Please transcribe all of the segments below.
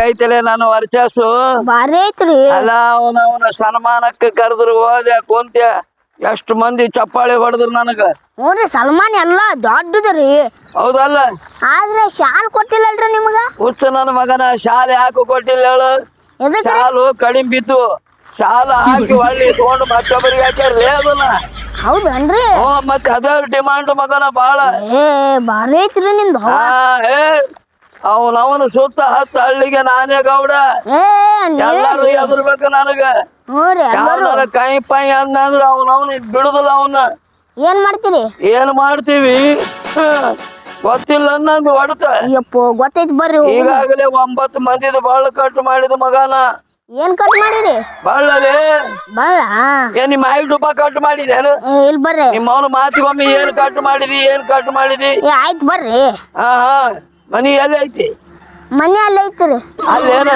ಹೆಂಗೈತಲೆ ನಾನು ವರ್ಚಸ್ಸು? ಭಾರಿ ಐತ್ರಿ. ಅಲ್ಲ ಅವನ ಅವನ ಸನ್ಮಾನಕ್ಕೆ ಕರೆದ್ರು ಹೋದೆ ಕುಂತ್ಯ. ಎಷ್ಟು ಮಂದಿ ಚಪ್ಪಾಳಿ ಹೊಡೆದ್ರು ನನಗ. ನೋಡ್ರಿ ಸಲ್ಮಾನ್ ಎಲ್ಲ ದೊಡ್ಡದ್ರಿ. ಹೌದಲ್ಲ? ಆದ್ರೆ ಶಾಲ್ ಕೊಟ್ಟಿಲ್ಲಲ್ರಿ ನಿಮ್ಗ? ಹುಚ್ಚ ನನ್ನ ಮಗನ ಶಾಲೆ ಯಾಕೆ ಕೊಟ್ಟಿಲ್ಲ ಹೇಳು? ಶಾಲು ಕಡಿಮೆ ಬಿದ್ದು ಶಾಲ ಹಾಕಿ ಹೊಳ್ಳಿ ತಗೊಂಡು ಮತ್ತೊಬ್ಬರಿಗೆ ಹಾಕ್ಯಾರ್ರಿ ಅದನ್ನ. ಹೌದನ್ರಿ? ಹ್ಞೂ ಮತ್ತೆ ಅದೇ ಡಿಮಾಂಡ್ ಮಗನ ಬಾಳ? ಏ ಭಾರಿ ಐತ್ರಿ ನಿಮ್ದು. ಹಾ ಏ ಅವನವನ ಸುತ್ತ ಹತ್ತ ಹಳ್ಳಿಗೆ ನಾನೇ ಗೌಡ. ಎಲ್ಲಾರು ಎದುರ್ಬೇಕು ನನಗ. ಕೈ ಪೈ ಅಂದ್ರ ಅವನವನ ಬಿಡುದಿಲ್ಲ ಅವನ್ನ ಏನ್ ಮಾಡ್ತೀರಿ? ಏನ್ ಮಾಡ್ತೀವಿ? ಗೊತ್ತಿಲ್ಲ ಅನ್ನಂದು ಹೊಡತ. ಗೊತ್ತೈತಿ ಬರ್ರಿ. ಈಗಾಗಲೇ ಒಂಬತ್ತು ಮಂದಿದ ಬಾಳ ಕಟ್ ಮಾಡಿದ ಮಗನ. ಏನ್ ಕಟ್ ಮಾಡಿರಿ? ಬಾಳಲೆ ಬಳ್ಳ? ಏನ್ ನಿಮ್ಮ ಐದು ರೂಪಾಯಿ ಕಟ್ ಮಾಡಿದೆ ಇಲ್ಲಿ ಬರ್ರಿ. ನಿಮ್ಮ ಅವನ ಮಾತಿಗೊಮ್ಮೆ ಏನ್ ಕಟ್ ಮಾಡಿದಿ ಏನ್ ಕಟ್ ಮಾಡಿದಿ? ಆಯ್ತು ಬರ್ರಿ. ಹಾ ಹಾ. ಮನಿ ಎಲ್ಲಿ ಐತಿ? ಮನೆ ಅಲ್ಲೇ ಐತ್ರಿ ಅಲ್ಲೇನ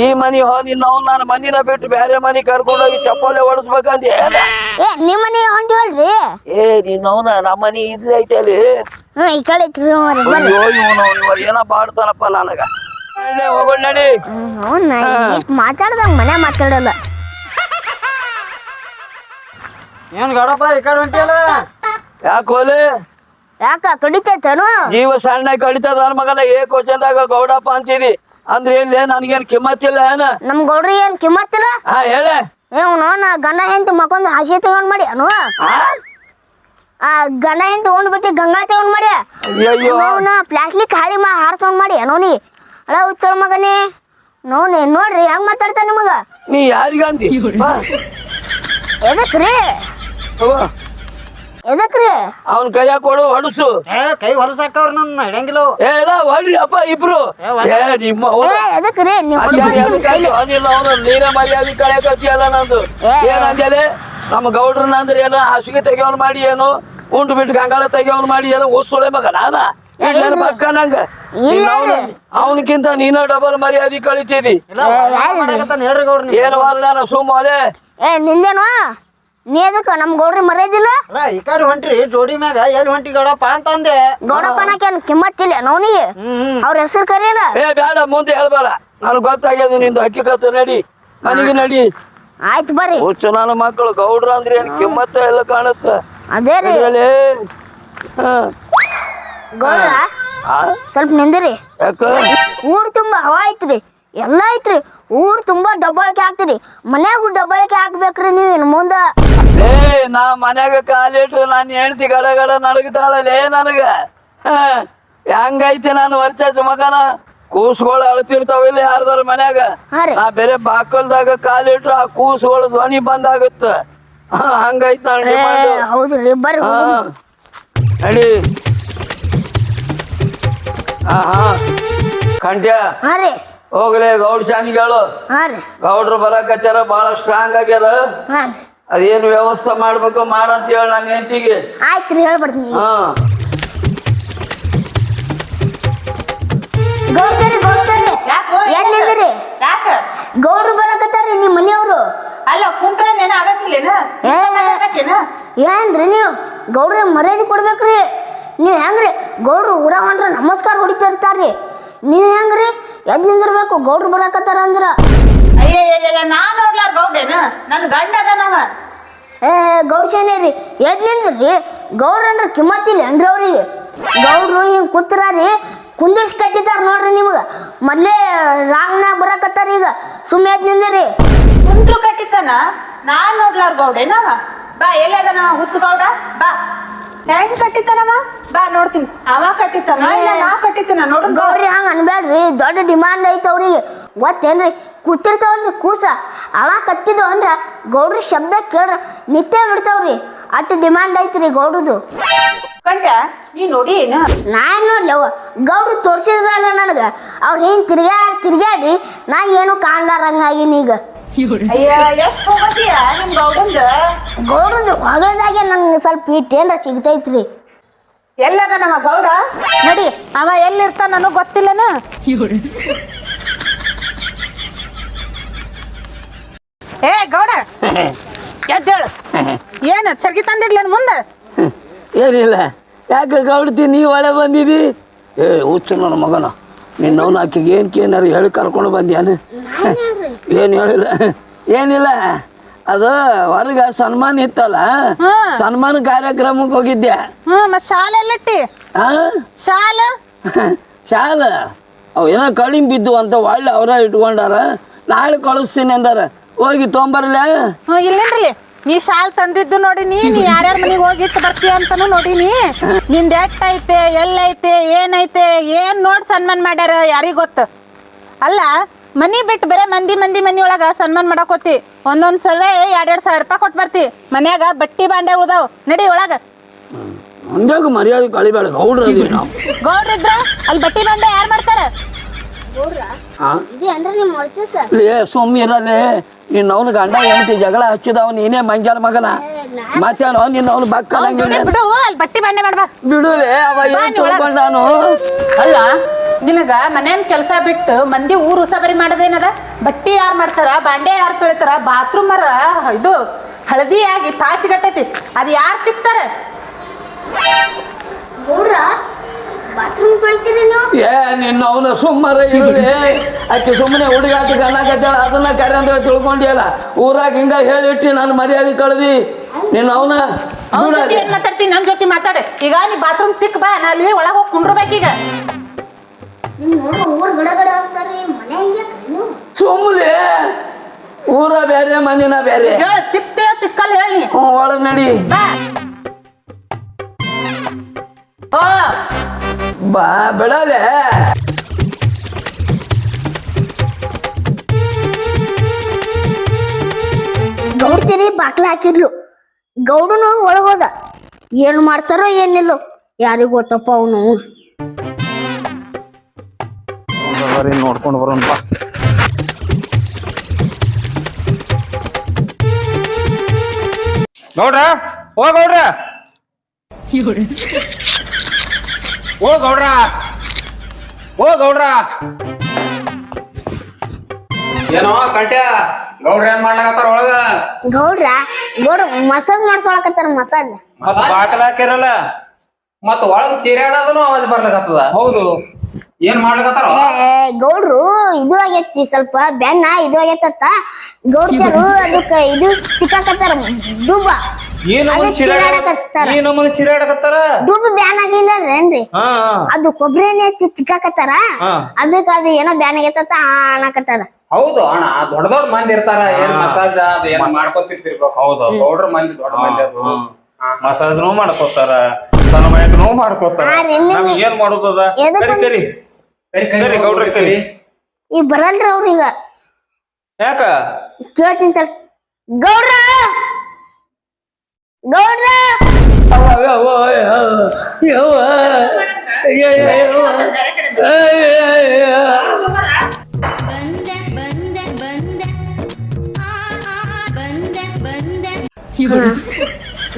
ಈ ಮನಿ ಹೋ ನಿನ್ನ ಅವ್ನ ನಾನು ಮನಿನ ಬಿಟ್ಟು ಬೇರೆ ಮನಿ ಕರ್ಕೊಂಡೋಗಿ ಚಪ್ಪಲೆ ಹೊಡಿಸ್ಬೇಕಂತ ಏ ನಿಮ್ಮ ಮನೆ ಹೇಳ್ರಿ ಏ ನಿನ್ನ ಅವ್ನ ನಮ್ಮ ಮನಿ ಇದ್ಲಿ ಐತೆ ಅಲ್ಲಿ. ಹ್ಞೂ ಈ ಕಡೆ ಐತ್ರಿ ಹೋಗ್ರಿ ಬರ್ರಿ ಅಯ್ಯೋ ಇವನು ಅವ್ನು ಏನೋ ಬಾಡ್ತಾನಪ್ಪ ನನಗ. ನಡಿ, ಹೋಗೋಣ ನಡಿ ಹ್ಞೂ ಮಾತಾಡ್ದಂಗ ಮನೆ ಮಾತಾಡಲ್ಲ. ಏನ್ ಗಡಪ ಈ ಕಡೆ ಹೊಂಟಿಯಲ್ಲ? ಯಾಕೋಲೆ ಯಾಕ ಕಡಿತೈತೇನು? ನೀವು ಸಣ್ಣ ಕಡಿತದ ಮಗನ ಏ ಕ್ವಶನ್ದಾಗ ಗೌಡಪ್ಪ ಅಂತೀರಿ. ಅಂದ್ರೆ ಇಲ್ಲಿ ನನಗೇನ್ ಕಿಮ್ಮತ್ತಿಲ್ಲ ಏನ? ನಮ್ ಗೌಡ್ರಿ ಏನ್ ಕಿಮ್ಮತ್ತಿಲ್ಲ ಹಾ ಹೇಳೆ. ಏ ನಾ ಗಂಡ ಹೆಂಡತಿ ಮಕ್ಕೊಂದು ಹಸಿ ತಗೊಂಡ್ ಮಾಡಿ ಅನು? ಆ? ಗಂಡ ಹೆಂಡತಿ ತಗೊಂಡ್ ಬಿಟ್ಟು ಗಂಗಾ ತಗೊಂಡ್ ಮಾಡಿ. ಅಯ್ಯಯ್ಯೋ. ಅವನ ಪ್ಲಾಸ್ಟಿಕ್ ಹಾಳಿ ಮಾ ಹಾರ ತಗೊಂಡ್ ಮಾಡಿ ಅನೋನಿ ಅಳ ಉಚ್ಚಳ ಮಗನೇ. ನೋನಿ ನೋಡ್ರಿ ಹೆಂಗ್ ಮಾತಾಡ್ತಾನ ನಿಮಗ? ನೀ ಯಾರಿಗಂದಿ? ಬಾ, ಎದಕ್ರಿ. ಎದಕ್ರಿ? ಅವ್ನ ಕೈಯಾಗ ಕೊಡು ಹೊಡಸು. ಏ ಕೈ ಹೊಲಸಾಕವ್ರ ನನ್ನ ಹಿಡಂಗಿಲ್ಲ ಅವು. ಏ ಇಲ್ಲ ಹೊಡ್ರಿ ಅಪ್ಪ ಇಬ್ರು. ಏ ನಿಮ್ಮ ಏ ಅವ್ನು ಎದಕ್ರಿ? ನೀವು ಮರ್ಯಾದೆ ಅದಕ್ಕಾಗಿ ಅವನಿಲ್ಲ ಅವನು ನೀನೇ ಮರ್ಯಾದೆ ಕಳೆಯಕತ್ತಿಯಲ್ಲ ನಂದು. ಏನಂದೇ ಏನಂದೇಳಿ ನಮ್ಮ ಗೌಡ್ರನ್ನ ಅಂದ್ರೆ ಏನು ಹಾಸಿಗೆ ತೆಗಿಯೋನ್ ಮಾಡಿ ಏನು ಉಂಟು ಬಿಟ್ಟು ಗಂಗಾಳ ತೆಗಿಯೋನ್ ಮಾಡಿ ಏನೋ ಓದ್ಸೋಳೆ ಮಗ ನಾನ? ನನ್ನ ಪಕ್ಕ ನಂಗ? ಇಲ್ಲ. ಅವನಕ್ಕಿಂತ ನೀನ ಡಬಲ್ ಮರ್ಯಾದಿ ಕಳಿತೀರಿ ಇಲ್ಲ ಹೊಲ ಮಾಡಕತ್ತಾನ ಹೇಳ್ರಿ ಗೌಡ್ರ ನೀವು. ಏನು ಅಲ್ಲ ಸುಮ್ಮ ಅಲೆ ಏ ನಿಂದೇನು? ನೀ ಎದಕ್ಕ ನಮ್ ಗೌಡ್ರಿ ಮರ್ಯಾದಿಲ್ಲ? ಅಲ್ಲ ಈ ಕಡೆ ಹೊಂಟ್ರಿ ಜೋಡಿ ಮ್ಯಾಗ ಎಲ್ಲಿ ಹೊಂಟಿ ಗೌಡಪ್ಪ ಅಂತಂದೆ. ಗೌಡಪ್ಪನಕ್ಕೆ ಏನ್ ಕಿಮ್ಮತ್ತಿಲ್ಲ ನೋನಿಗೆ ಅವ್ರ ಹೆಸರು ಕರೇನ ಏ ಬೇಡ ಮುಂದೆ ಹೇಳ್ಬೇಡ. ನನಗೆ ಗೊತ್ತಾಗ್ಯದ ನಿಂದು ಹಕ್ಕಿಕತ್ತು ನಡಿ. ಮನೆಗೆ ನಡಿ. ಆಯ್ತು ಬರ್ರಿ. ಹುಚ್ಚು ನನ್ನ ಮಕ್ಕಳು ಗೌಡ್ರ ಅಂದ್ರೆ ಏನು ಕಿಮ್ಮತ್ತ ಎಲ್ಲ ಕಾಣುತ್ತ? ಅದೇ ರೀ. ಗೌಡ್ರ ಸ್ವಲ್ಪ ನಿಂದಿರಿ. ಯಾಕ? ಊರ್ ತುಂಬಾ ಹವಾ ಐತ್ರಿ. ಎಲ್ಲ ಐತ್ರಿ. ಊರ್ ತುಂಬಾ ಡಬ್ಬಳಿಕೆ ಹಾಕ್ತಿರಿ ಮನೆಗೂ ಡಬ್ಬಳಿಕೆ ಹಾಕ್ಬೇಕ್ರಿ ನೀವು ಇನ್ ಮುಂದ? ಏ ನಾ ಮನ್ಯಾಗ ಕಾಲಿಟ್ಟು ನಾನು ಹೆಂಡತಿ ಗಡ ಗಡ ನಡಗತಾಳಲೇ ನನಗ? ಹೆಂಗೈತಿ ನಾನು ವರ್ಚಸ್ ಮಗನ ಕೂಸುಗಳು ಇಲ್ಲಿ ಯಾರ್ದಾರ ಮನ್ಯಾಗ? ಆ ನಾ ಬೇರೆ ಬಾಕಲ್ದಾಗ ಕಾಲಿಟ್ರು ಆ ಕೂಸುಗಳು ಧ್ವನಿ ಬಂದಾಗತ್ತ. ಹಂಗೈತ ನಾನು ಏ, ಡಿಮಾಂಡ್ ಹೌದ್ರಿ ಬರ್ರಿ ಹಾ ಹೋಗೋಣ. ನಡಿ. ಹಾ ಹಾ. ಕಂಟ್ಯ ಹಾ ರೀ. ಹೋಗ್ಲಿ ಗೌಡ್ ಶಾನಿಗಳು. ಗೌಡ್ರು ಬರಕತ್ತಾರ ಬಹಳ ಸ್ಟ್ರಾಂಗ್ ಆಗ್ಯಾರ. ಅದೇನು ವ್ಯವಸ್ಥೆ ಮಾಡ್ಬೇಕು ಮಾಡಂತ ಹೇಳಿ ನನ್ನ ಹೆಂಡತಿಗೆ. ಆಯ್ತು ರೀ ಹೇಳ್ಬಿಡ್ತೀನಿ ಹಾ. ಗೌಡ್ರಿ ಗೌಡ್ರಿ. ಯಾಕೋ ನಿಂದ್ರಿ ಯಾಕ? ಗೌಡ್ರು ಬರಕತ್ತಾರಿ ನಿಮ್ಮ ಮನೆಯವರು. ಅಲ್ಲ ಕುಂತ್ರ ನೆನ ಆಗಕ್ಕಿಲ್ಲೇನ? ಏ ಆಗಕ್ಕೇನ ಏನ್ರಿ ನೀವು? ಗೌಡ್ರಿ ಮರ್ಯಾದೆ ಕೊಡ್ಬೇಕ್ರಿ. ನೀವು ಹೆಂಗ್ರಿ? ಗೌಡ್ರು ಊರ ಹೊಂಟ್ರ ನಮಸ್ಕಾರ ಹೊಡಿತಾ ಇರ್ತಾರ್ರಿ ನೀವು ಹೆಂಗ್ರಿ? ಎದ್ ನಿಂದಿರ್ಬೇಕು ಗೌಡ್ರು ಬರಕತ್ತಾರ ಅಂದ್ರ. ಅಯ್ಯ ನಾ ನೋಡ್ಲಾರ ನನ್ನ ನನ್ ಗಂಡ ಅದನವ ಏ ಗೌಡ್ಸೇನೆ ರೀ ಎದ್ ರೀ ಗೌಡ್ರ ಅಂದ್ರ ಕಿಮ್ಮತ್ತಿಲ್ಲ ಏನ್ರಿ ಅವ್ರಿಗೆ? ಗೌಡ್ರು ಹಿಂಗ್ ಕೂತ್ರಾರಿ ಕುಂದಿರ್ಸ್ ಕಟ್ಟಿದಾರ ನೋಡ್ರಿ ನಿಮ್ಗ. ಮೊದ್ಲೇ ರಾಂಗ್ನಾಗ ಬರಕತ್ತಾರ ಈಗ ಸುಮ್ಮನೆ ಎದ್ ನಿಂದಿರಿ. ಕುಂತ್ರು ಕಟ್ಟಿತನ ನಾನ್ ನೋಡ್ಲಾರ ಗೌಡೇನವ ಬಾ ಎಲ್ಲದನ ಹುಚ್ಚ ಗೌಡ? ಬಾ. ಹೆಂಗ್ ಕಟ್ಟಿತಾನವ ಬಾ ನೋಡ್ತೀನಿ. ಅವ ಕಟ್ಟಿತ್ತನ ಇಲ್ಲ ನಾ ಕಟ್ಟಿತ್ತನ ನೋಡು ಗೌಡ್ರಿ ಹಂಗ ಅನ್ಬೇಡ್ರಿ ದೊಡ್ಡ ಡಿಮಾಂಡ್ ಐತೆ ಅವ್ರಿಗೆ. ಗೊತ್ತೇನ್ರಿ? ಕೂತಿರ್ತಾವಲ್ರಿ ಕೂಸ. ಅಳ ಕತ್ತಿದ್ದು ಅಂದ್ರೆ ಗೌಡ್ರ ಶಬ್ದ ಕೇಳ್ರ ನಿತ್ಯ ಬಿಡ್ತಾವ್ರಿ ಅಷ್ಟು ಡಿಮಾಂಡ್ ಐತ್ರಿ ಗೌಡ್ರದು. ಕಂಡ ನೀ ನೋಡಿ ಏನ? ನಾ ಏನ್ ನೋಡ್ಲಿ ಅವ ಗೌಡ್ರು ತೋರಿಸಿದ್ರಲ್ಲ ನನಗ. ಅವ್ರ ಹಿಂಗ್ ತಿರ್ಗ್ಯಾ ತಿರ್ಗ್ಯಾಡಿ ನಾ ಏನು ಕಾಣ್ಲಾರಂಗಾಗಿ ಈಗ. ಅಯ್ಯ ಎಷ್ಟು ನಿಮ್ಮ ಗೌಡಂದ? ಗೌಡ್ರದು ಹೊಗಳದಾಗೆ ನಂಗೆ ಸ್ವಲ್ಪ ಇಟ್ಟು ಏನ್ರ ಸಿಗ್ತೈತ್ರಿ. ಎಲ್ಲದ ನಮ್ಮ ಗೌಡ? ನೋಡಿ ಅವ ಎಲ್ಲಿರ್ತಾನ ನನಗ್ ಗೊತ್ತಿಲ್ಲನ? ಏ ಗೌಡ. ಎದ್ದೇಳು. ಏನು ಚರ್ಗಿ ತಂದಿಡ್ಲೇನ್ ಮುಂದೆ? ಏನಿಲ್ಲ. ಯಾಕೆ ಗೌಡ್ತಿ ನೀ ಒಳೆ ಬಂದಿದಿ? ಏ ಹುಚ್ಚು ನನ್ನ ಮಗನ. ನಿನ್ನವನ ಆಕೆಗೆ ಏನು ಏನಾರು ಹೇಳಿ ಕರ್ಕೊಂಡು ಬಂದ್ಯಾನು? ಏನು ಹೇಳಿಲ್ಲ? ಏನಿಲ್ಲ. ಅದು ಹೊರಗ ಸನ್ಮಾನ ಇತ್ತಲ್ಲ ಸನ್ಮಾನ ಕಾರ್ಯಕ್ರಮಕ್ಕೆ ಹೋಗಿದ್ದೆ. ಶಾಲೆ ಎಲ್ಲಿಟ್ಟಿ? ಶಾಲ? ಅವು ಏನೋ ಕಡಿಮೆ ಬಿದ್ದು ಅಂತ ಒಳ್ಳೆ ಅವರ ಇಟ್ಕೊಂಡಾರ. ನಾಳೆ ಕಳಿಸ್ತೀನಿ ಅಂದಾರ. ಹೋಗಿ ತೊಂಬರ್ಲೆ ಇಲ್ಲೇನ್ರಿ ನೀ ಶಾಲ್ ತಂದಿದ್ದು ನೋಡಿನಿ ನೀ ಯಾರ್ಯಾರ ಮನೆಗೆ ಹೋಗಿಟ್ಟು ಬರ್ತೀಯ ಅಂತಾನು ನೋಡಿನಿ ನಿಂದ ಎಟ್ಟೈತೆ ಎಲ್ಲೈತೆ ಏನೈತೆ ಏನ್ ನೋಡಿ ಸನ್ಮಾನ ಮಾಡ್ಯಾರ ಯಾರಿಗ ಗೊತ್ತು? ಅಲ್ಲ ಮನಿ ಬಿಟ್ಟು ಬರೇ ಮಂದಿ ಮಂದಿ ಮನಿ ಒಳಗ ಸನ್ಮಾನ ಮಾಡಕೋತಿ ಒಂದೊಂದ್ ಸಲ ಎರಡ್ ಎರಡ್ ಸಾವಿರ ರೂಪಾಯಿ ಕೊಟ್ಟು ಬರ್ತಿ. ಮನ್ಯಾಗ ಬಟ್ಟಿ ಬಾಂಡೆ ಉಳ್ದಾವ್. ನಡಿ ಒಳಗ. ಮರ್ಯಾದೆ ಕಳಿಬೇಡ ಗೌಡ್ರ ಗೌಡ್ರಿದ್ರ? ಅಲ್ಲಿ ಬಟ್ಟಿ ಬಾಂಡೆ ಯಾರು ಮಾಡ್ತಾರ? ಲೇ ಸುಮ್ಮಿರಲ್ಲೇ ನಿನ್ನ ಅವನು ಗಂಡ ಹೆಂಡತಿ ಜಗಳ ಹಚ್ಚಿದವ್ ನೀನೇ ಮಂಜಾನ ಮಗನ. ಮತ್ತೆ ನಿನ್ನ ಅವನು ಬಕ್ಕದಂಗೆ ಬಟ್ಟಿ ಬಾಂಡೆ ಮಾಡ್ಬಾ ಬಿಡುಲೆ ಅವ ಏನ್. ತಿಳ್ಕೊಂಡಾನು ಅಲ್ಲ ನಿನಗ ಮನೇನ್ ಕೆಲಸ ಬಿಟ್ಟು ಮಂದಿ ಊರು ಉಸಾಬರಿ ಮಾಡದೇನದ? ಬಟ್ಟಿ ಯಾರು ಮಾಡ್ತಾರ ಬಾಂಡೆ ಯಾರು ತೊಳಿತಾರ ಬಾತ್ರೂಮ್ ಮರ ಇದು ಹಳದಿ ಆಗಿ ಪಾಚಿಗಟ್ಟೈತಿ ಅದು ಯಾರು ತಿಕ್ತಾರ ಗೌಡ್ರ ಬಾತ್ರೂಮ್ ತೊಳಿತೀರಿ ನೀವು ಏ ನಿನ್ನ ಅವನ ಸುಮ್ಮರ ಇರಲಿ. ಆಕೆ ಸುಮ್ಮನೆ ಹುಡುಗಾಟ ಕಣ್ಣಾಕತ್ತಾಳ ಅದನ್ನ ಕರೆ ಅಂದ್ರೆ ತಿಳ್ಕೊಂಡಿಯಲ್ಲ. ಊರಾಗ ಹಿಂಗ ಹೇಳಿಟ್ಟಿ ನಾನು ಮರ್ಯಾದೆ ಕಳ್ದಿ. ನಿನ್ನ ಅವನ ಏನ್ ಮಾತಾಡ್ತೀನಿ ನನ್ ಜೊತೆ ಮಾತಾಡ. ಈಗ ನೀ ಬಾತ್ರೂಮ್ ತಿಕ್ ಬಾ. ನಾ ಅಲ್ಲಿ ಒಳಗೆ ಹೋಗಿ ಕುಂಡ್ರಬೇಕೀಗ ಸುಮ್ಮನೆ ಊರ ಬೇರೆ ಮನೆನ ಬೇರೆ. ಹೇಳ ತಿಕ್ತೇಳ ತಿಕ್ಕಲ್ ಹೇಳಿ. ಒಳಗ್ ನಡಿ. ಬಾ. ಬಾ. ಬಿಡಲೆ ಗೌಡ್ತಿರಿ ಬಾಕ್ಲ ಹಾಕಿದ್ಲು. ಗೌಡನು ಒಳಗೋದ ಏನ್ ಮಾಡ್ತಾರೋ ಏನಿಲ್ಲ. ಯಾರಿಗ್ ಗೊತ್ತಪ್ಪ ಅವನು? ನೋಡ್ಕೊಂಡು ಬರೋಣ ಬಾ. ಗೌಡ್ರ ಓ ಗೌಡ್ರ! ಓ ಗೌಡ್ರ! ಏನೋ ಕಂಟ್ಯ? ಗೌಡ್ರ ಏನ್ ಮಾಡ್ಲಾಕತ್ತಾರ ಒಳಗ? ಗೌಡ್ರ ಗೌಡ್ರ ಮಸಾಜ್ ಮಾಡ್ಸೋಳಕತ್ತಾರ ಮಸಾಜ್. ಮತ್ ಬಾಕಲ್ ಹಾಕಿರಲ್ಲ ಮತ್ತ ಒಳಗ್ ಚೀರಾಡೋದನು ಅವಾಜ್ ಬರ್ಲಿಕತ್ತದ. ಹೌದು. ಏನ್ ಮಾಡ್ಲಕತ್ತಾರ? ಏ, ಗೌಡ್ರು ಇದು ಆಗೈತಿ ಸ್ವಲ್ಪ ಬೆನ್ನ ಇದು ಆಗೈತತ್ತ. ಗೌಡ್ರು ಅದಕ್ಕ ಇದು ಸಿಕ್ಕಾಕತ್ತಾರ ಡುಬ್ಬ. ಈ ಚೀರಾಡಕತ್ತಾರ. ಈ ಬ್ಯಾನ್ ರೀ ಏನ್ರಿ. ಅದು ಕೊಬ್ಬರಿ ಎಣ್ಣೆ ಹಚ್ಚಿ ತಿಕ್ಕಾಕತ್ತಾರ ಅದಕ್ಕೆ ಅದು ಏನೋ ಬ್ಯಾನ್ ಆಗೈತತ್ತ ಅನ್ನಕತ್ತಾರ. ಹೌದು ಅಣ್ಣ ದೊಡ್ಡ ದೊಡ್ಡ ಮಂದಿ ಇರ್ತಾರ ಏನ್ ಮಸಾಜ್ ಅದು ಏನ್ ಮಾಡ್ಕೊತಿರ್ತಿರ್ಬೇಕು. ಹೌದು. ದೊಡ್ಡ ಮಂದಿ ದೊಡ್ಡ ಮಂದಿ ಅದು. ಮಾಡ್ಕೋತಾರ ಸನ್ಮಯಕನು ಮಾಡ್ಕೋತಾರ. ಹಾ ರೀ, ನಿಮ್ಗೆ- ನಮ್ಗ್ ಏನ್ ಮಾಡೋದದ ಕರಿ ಕರಿ. ಕರಿ ಕರಿ ಕರಿ ಗೌಡ್ರ ಕರಿ. ಈಗ ಬರಲ್ರಿ ಅವ್ರೀಗ ಯಾಕ? ಕೇಳ್ತೀನಿ ಗೌಡ್ರ! ಗೌಡ್ರ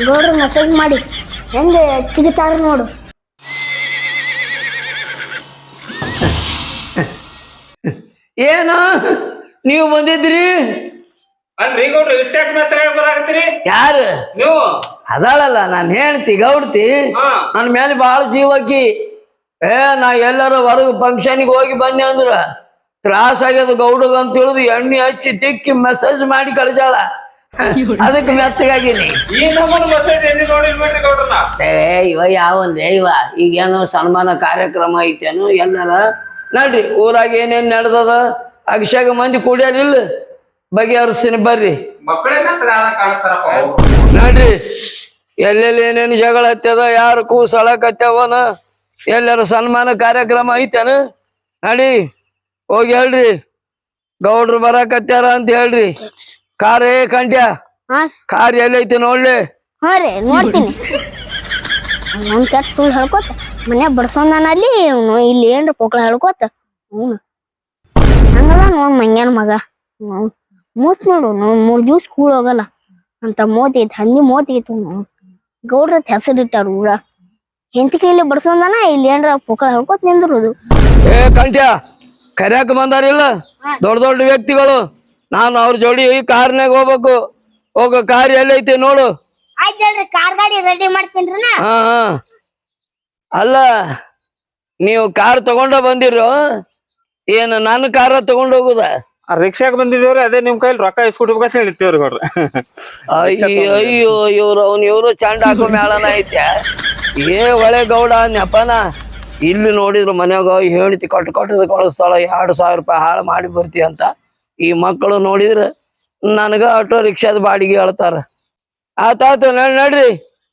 ಗೌಡ್ರ ಮೆಸೇಜ್ ಮಾಡಿ. ಹೆಂಗ ಸಿಗುತ್ತಾರ ನೋಡು. ಏನು? ನೀವು ಬಂದಿದ್ರಿ? ಅಲ್ರಿ ಗೌಡ್ರ ಇಟ್ಟಾಕ ಮಾತ್ರ ಬರಾಕತ್ತೀರಿ? ಯಾರು? ನೀವು? ಅದಾಳಲ್ಲ ನಾನು ಹೇಳ್ತಿ ಗೌಡ್ತಿ. ನನ್ ನನ್ನ ಮೇಲೆ ಬಾಳ ಜೀವಕಿ ಏ ನಾ ಎಲ್ಲರ ಹೊರಗೆ ಫಂಕ್ಷನ್ಗೆ ಹೋಗಿ ಬಂದೆ ಅಂದ್ರ ತ್ರಾಸ ಆಗ್ಯದ ಗೌಡಗ್ ಅಂತ ತಿಳಿದು ಎಣ್ಣೆ ಹಚ್ಚಿ ತಿಕ್ಕಿ ಮೆಸೇಜ್ ಮಾಡಿ ಕಳಿಸಾಳ ಅದಕ್ಕೆ ಮೆತ್ತಗಾಗಿನಿ. ಏ ಇವ ಯಾವಂದ್ರೆ ಇವ? ಈಗೇನೋ ಸನ್ಮಾನ ಕಾರ್ಯಕ್ರಮ ಐತೇನು ಎಲ್ಲಾರ. ನಡ್ರಿ ಊರಾಗ ಏನೇನ್ ನಡೆದದ? ಅಭಿಷೇಕ ಮಂದಿ ಕುಡಿಯಾರಿಲ್ಲ? ಬಗೆಹರಿಸ್ತೀನಿ ಬರ್ರಿ. ನೋಡ್ರಿ. ಎಲ್ಲೆಲ್ಲಿ ಏನೇನು ಜಗಳ ಹತ್ಯದ ಯಾರು ಕೂಸ್ ಅಳಕತ್ಯವನ ಎಲ್ಲಾರ ಸನ್ಮಾನ ಕಾರ್ಯಕ್ರಮ ಐತೇನ? ನಡಿ ಹೋಗಿ ಹೇಳ್ರಿ. ಗೌಡ್ರು ಬರಾಕತ್ಯಾರ ಅಂತ ಹೇಳ್ರಿ. ಕಾರ್ ಏ ಕಂಡ್ಯ ಹಾ ಕಾರ್ ಎಲ್ಲೈತಿ ನೋಡ್ಲಿ. ಹಾ ರೀ ನೋಡ್ತೀನಿ. ಒಂದ್ ಕೆಟ್ಟ ಸುಳ್ಳು ಹೇಳ್ಕೊತ ಮನೆ ಬಡ್ಸೋದಾನ ಅಲ್ಲಿ ಇಲ್ಲಿ ಏನ್ರ ಪೊಕ್ಳ ಹೇಳ್ಕೊತ. ಹ್ಞೂ ಹಂಗಲ್ಲ ನೋಡ್ ಮಂಗ್ಯಾನ ಮಗ. ಹ್ಞೂ ಮೂತ್ ನೋಡು ನಾವು ಮೂರ್ ದಿವ್ಸ ಕೂಳ್ ಹೋಗಲ್ಲ. ಅಂತ ಮೋತಿ ಐತಿ ಹಂಗೆ ಮೋತಿ ಐತಿ ಗೌಡ್ರ ಹೆಸರಿಟ್ಟಾರ ಊರ. ಹೆಂಡತಿ ಕೈಲಿ ಬಡ್ಸೋದನ ಇಲ್ಲಿ ಏನ್ರ ಪೊಕ್ಕಳ ಹೇಳ್ಕೊತ ನಿಂದಿರೋದು. ಏ ಕಂಟ್ಯ ಕರ್ಯಾಕ ಬಂದಾರಿಲ್ಲ ದೊಡ್ಡ ದೊಡ್ಡ ವ್ಯಕ್ತಿಗಳು. ನಾನು ಅವ್ರ ಜೋಡಿ ಕಾರ್ನಾಗ ಹೋಗ್ಬೇಕು. ಹೋಗ ಕಾರ್ ಎಲ್ಲೈತಿ ನೋಡು. ಆಯ್ತು ಕಾರ್ ಗಾಡಿ ರೆಡಿ ಮಾಡ್ತೀನಿ ಹಾ ಅಲ್ಲ ನೀವು ಕಾರ್ ತಗೊಂಡ ಬಂದಿರೋ? ಏನು ನನ್ನ ಕಾರ ತಗೊಂಡ್ ಹೋಗುದ? ರಿಕ್ಷಾಕ್ ಬಂದಿದೇವ್ರಿ ಅದೇ ನಿಮ್ ಕೈಲಿ ರೊಕ್ಕ ಇಸ್ಕೊಡ್ಬೇಕಂತ ಹೇಳಿತ್ತೇವ್ರಿ ಗೌಡ್ರ ಅಯ್ಯೋ ಅಯ್ಯೋ ಇವ್ರು ಅವ್ನ ಇವ್ರು ಚಂಡ ಹಾಕೋ ಮೇಳನ ಐತೆ. ಏ ಒಳೆ ಗೌಡ ನೆಪನ. ಇಲ್ಲಿ ನೋಡಿದ್ರು ಮನ್ಯಾಗ ಹೇಳ್ತಿ ಕೊಟ್ಟು ಕೊಟ್ಟದ ಕಳಿಸ್ತಾಳ ಎರಡು ಸಾವಿರ ರೂಪಾಯಿ ಹಾಳು ಮಾಡಿ ಬರ್ತಿ ಅಂತ. ಈ ಮಕ್ಕಳು ನೋಡಿದ್ರ ನನಗ ಆಟೋ ರಿಕ್ಷಾದ ಬಾಡಿಗೆ ಹೇಳ್ತಾರ. ಆತಾತು ನಡ್ ನಡ್ರಿ.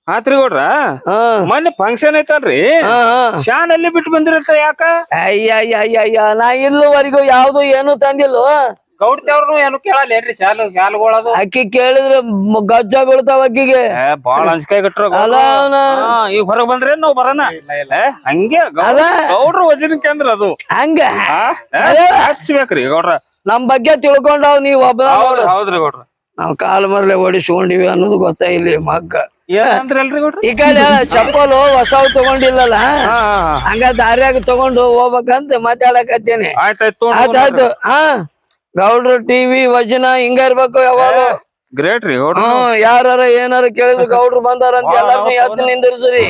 ಆತ್ರಿ ಗೌಡ್ರ ಹಾ. ಮೊನ್ನೆ ಫಂಕ್ಷನ್ ಐತಲ್ರಿ? ಹಾ ಹಾ. ಶಾನ್ ಅಲ್ಲಿ ಬಿಟ್ಟು ಬಂದಿರತ್ತ ಯಾಕ? ಅಯ್ಯ ಅಯ್ಯ ಅಯ್ಯ ಅಯ್ಯ ನಾ ಇಲ್ಲಿವರೆಗೂ ಯಾವ್ದು ಏನು ತಂದಿಲ್ಲ. ಗೌಡ್ತೇವ್ರು ಏನು ಕೇಳಲ್ಲ ಏನ್ರಿ ಶಾಲು ಶಾಲುಗಳದು ಅಕ್ಕಿ ಕೇಳಿದ್ರೆ ಗಜ್ಜ ಬೀಳ್ತಾವ ಅಕ್ಕಿಗೆ. ಏ, ಬಾಳ ಅಂಜಿಕೆ ಗಟ್ರ ಅಲ್ಲ ಅವ್ನ. ಈಗ ಹೊರಗ್ ಬಂದ್ರೆ ನಾವು ಬರೋಣ? ಹಂಗೆ ಗೌಡ್ರ- ವಜನಕ್ಕೆ ಅಂದ್ರ ಅದು. ಹಂಗ. ಹಚ್ಬೇಕ್ರಿ ಗೌಡ್ರ. ನಮ್ ಬಗ್ಗೆ ತಿಳ್ಕೊಂಡಾವ್ ನೀವ್ ಒಬ್ಬ ಹೌದ್ರಿ ಹೌದ್ರಿ ಗೌಡ್ರ. ನಾವ್ ಕಾಲ್ ಮರ್ಲೆ ಓಡಿಸ್ಕೊಂಡಿವಿ ಅನ್ನೋದು ಗೊತ್ತಾ ಇಲ್ಲಿ ಗೌಡ್ರ? ಈ ಕಡೆ ಚಪ್ಪಲು ಹೊಸವ್ ತಗೊಂಡಿಲ್ಲಲ್ಲ. ಹಂಗ ದಾರ್ಯಾಗ ತಗೊಂಡು ಹೋಗ್ಬೇಕಂತ ಮಾತಾಡಕತ್ತೇನೆ. ಆಯ್ತಾಯ್ತು ಆಯ್ತಾಯ್ತು ಹಾ. ಗೌಡ್ರು ಟಿವಿ ವಜನ ಹಿಂಗ ಇರ್ಬೇಕು ಯಾವಾಗ ಗ್ರೇಟ್ ರೀ ಹ್ಮ್ ಯಾರ ಏನಾರ ಕೇಳಿದ್ರು ಗೌಡ್ರು ಬಂದಾರ ಅಂತ ಎಲ್ಲಾರ್ನು ಎದ್ದು ನಿಂದಿರ್ಸ್ರಿ.